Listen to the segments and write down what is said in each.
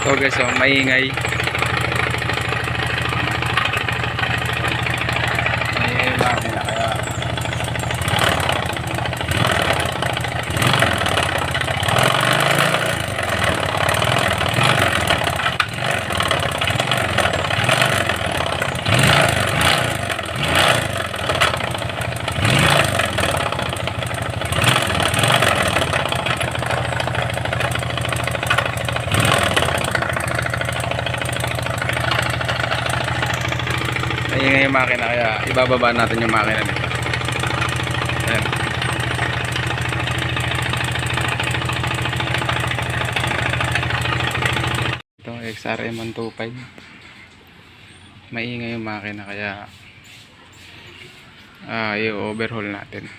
So guys, so maingay. Maingay yung kaya maingay yung makina kaya ibababa natin yung makina nito. Ayan. Ito XRM 125. Maingay yung makina kaya ah i-overhaul natin.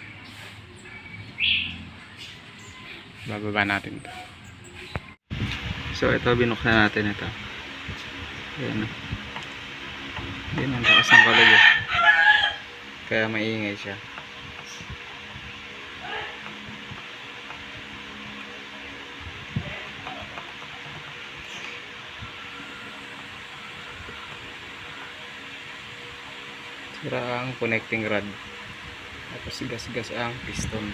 Bababa natin to. So ito binuksan natin ito. Ayan. Ayan ang takas ng kalog eh. Kaya maingay siya. Sira ang connecting rod. Tapos gas-gas ang piston.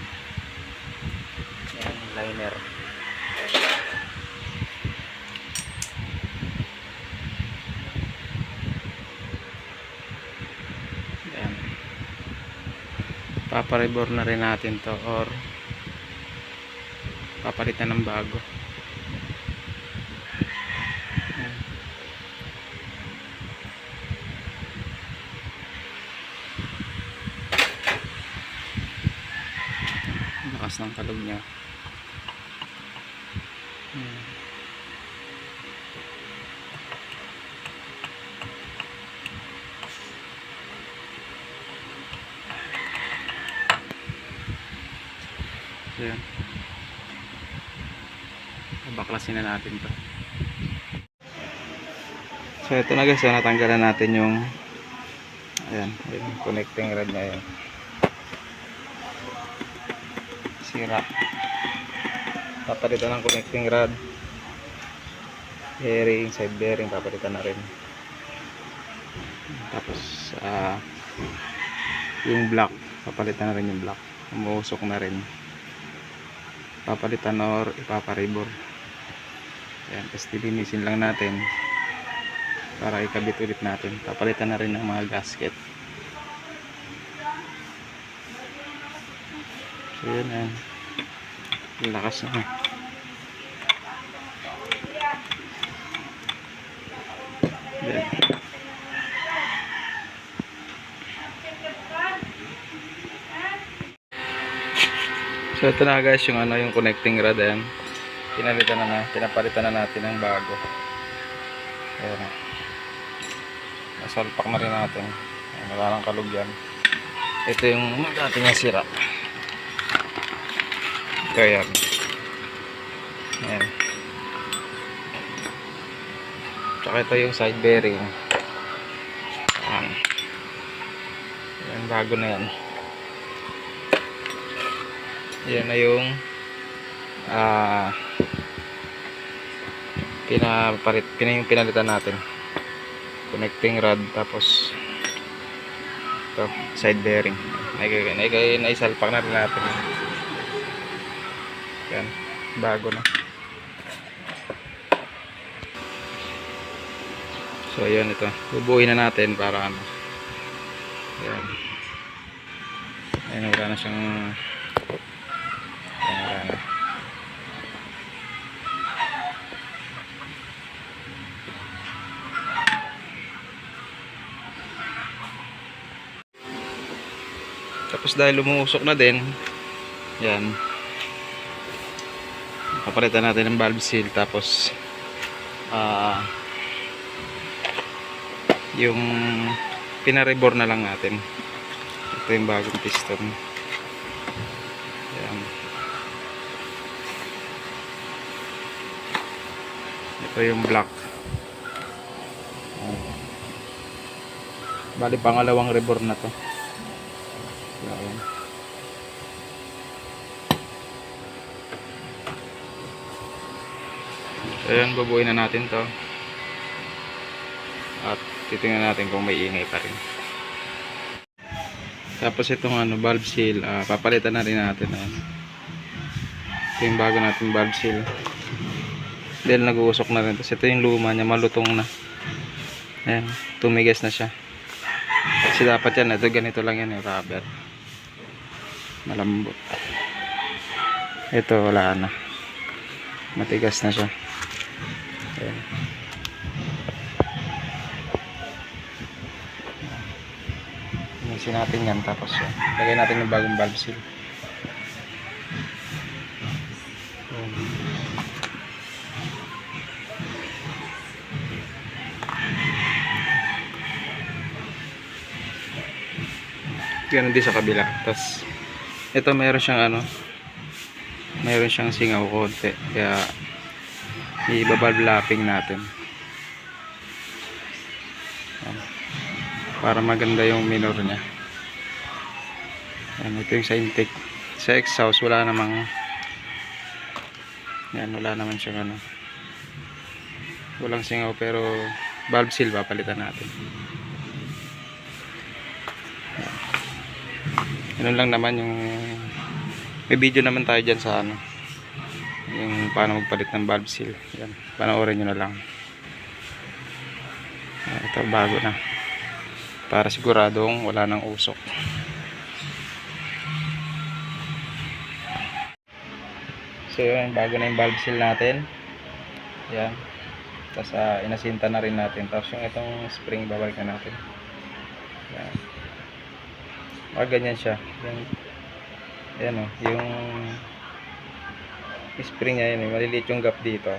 Yan, liner. Yan. Paparibor na rin natin to or papalitan ng bago. Lakas ng kalog niya. So, yan. Baklasin na natin to. So, ito na guys. So, natanggalan natin yung ayan, yung connecting rod na yan. Sira. Papalitan ng connecting rod. Bearing, side bearing, papalitan na rin. Tapos, ah, yung block, papalitan na rin yung block. Umuusok na rin papalitan or ipaparibor. Yan tapos dilinisin lang natin para ikabit ulit natin. Papalitan na rin ng mga gasket. So yun yan lakas na. Yan So ito na guys yung ano yung connecting rod ayan. Pinalitan na na, pinapalitan na natin ng bago. Ayan. na. Nasalpak na rin natin. Ayan, wala nang kalog yan. Ito yung dati nga sira. Ito yan. Ayan. Tsaka ito yung side bearing. Ayan. Ayan, bago na yan yan na yung ah pinapalit pina yung pinalitan natin. Connecting rod tapos ito side bearing. Naisalpak na rin natin. Yan bago na. So yan ito. Bubuhin na natin para ano. Yan ayun wala na siyang Tapos dahil lumuusok na din, yan. Papalitan natin ng valve seal tapos ah yung pinarebor na lang natin. Ito yung bagong piston. Yan. Ito yung black. Bali pangalawang reborn na to. Ito So yun, na natin to. At titingnan natin kung may ingay pa rin. Tapos itong ano, valve seal, ah, papalitan na rin natin. Ayan. Ito yung bago natin valve seal. Dahil nag-uusok na rin. Tapos ito yung luma niya, malutong na. Ayan, tumigas na siya. Kasi dapat yan, ito ganito lang yan, yung rubber. Malambot. Ito, wala na. Matigas na siya. Ayan. Inisin natin yan, tapos yan. Lagay natin yung bagong valve seal. Ayan. Ganun din sa kabila. Tapos, ito meron siyang ano, meron siyang singaw konti. Kaya, i-valve natin. Para maganda yung minor niya. Ayan, ito yung sa intake. Sa exhaust, wala namang, yan, wala naman siyang ano, walang singaw pero valve seal papalitan natin. Ganun lang naman yung may video naman tayo dyan sa ano yung paano magpalit ng valve seal. Yan, panoorin nyo na lang. Yan, ito bago na. Para siguradong wala nang usok. So yun bago na yung valve seal natin. Yan. Tapos ah, inasinta na rin natin. Tapos yung itong spring babalik na natin. Yan Ah, ganyan siya. Yung, ayan o, yung spring niya yun eh, maliliit yung gap dito.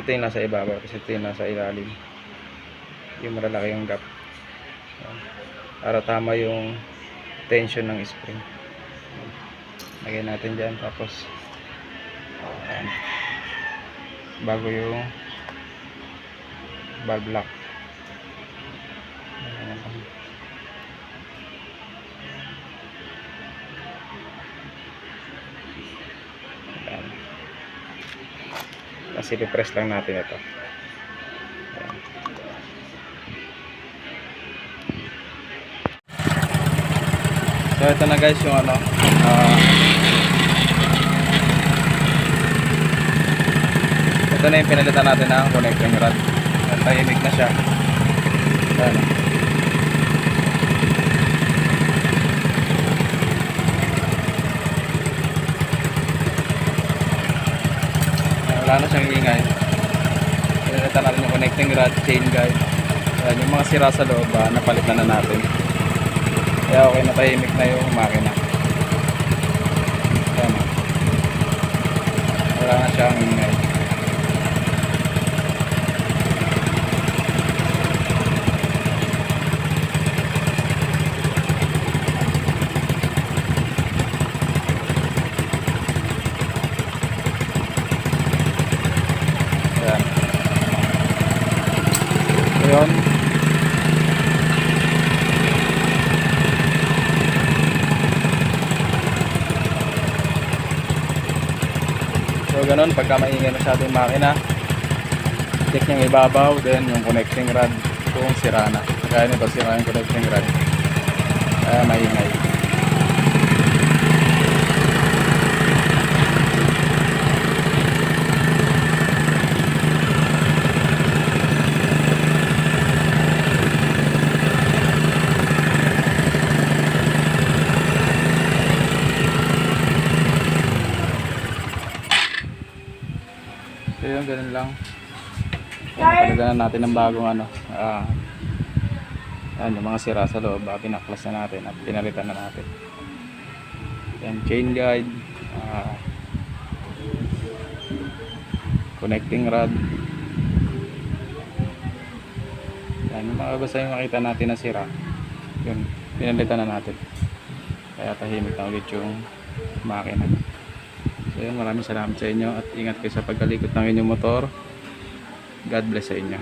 Ito yung nasa ibabaw, kasi ito yung nasa ilalim. Yung malalaki yung gap. Para tama yung tension ng spring. Lagyan natin dyan, tapos ayan. bago yung valve lock. Ayan. Kasi pipress lang natin ito. So ito na guys yung ano. ah, ito na yung pinalitan natin ng connecting rod. At tahimik na siya. Ayan. Na siyang ingay. Pinalitan natin yung connecting rod, chain guide. Ayan, yung mga sira sa loob ah, napalitan na natin. Kaya okay na tahimik na yung makina. Ayan, wala na siyang ingay Ayan. Ayun. So ganun, pagka maingay masyado yung makina, check yung ibabaw, then yung connecting rod kung sira na. Kaya nito sira yung connecting rod. Kaya maingay. So yun, ganun lang. Yan, Napalitan na natin ng bagong ano. Ah, yan, yung mga sira sa loob, ah, pinaklas na natin at pinalitan na natin. Yan, chain guide, ah, connecting rod. Yan, yung mga basta yung makita natin na sira, yun, pinalitan na natin. Kaya tahimik na ulit yung makina. So yun, maraming salamat sa inyo at ingat kayo sa pagkalikot ng inyong motor. God bless sa inyo.